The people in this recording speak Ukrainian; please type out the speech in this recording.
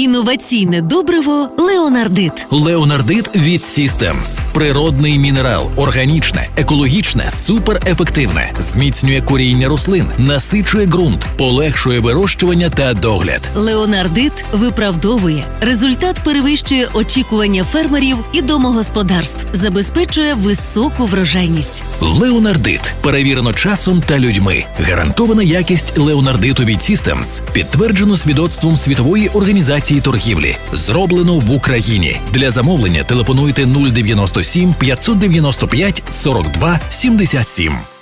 Інноваційне добриво Леонардит. Леонардит від Systems. Природний мінерал, органічне, екологічне, суперефективне, зміцнює коріння рослин, насичує ґрунт, полегшує вирощування та догляд. Леонардит виправдовує. Результат перевищує очікування фермерів і домогосподарств, забезпечує високу врожайність. Леонардит перевірено часом та людьми. Гарантована якість Леонардиту від Systems підтверджено свідоцтвом світової організації торгівлі. Зроблено в Україні. Для замовлення телефонуйте 097 595 42 77.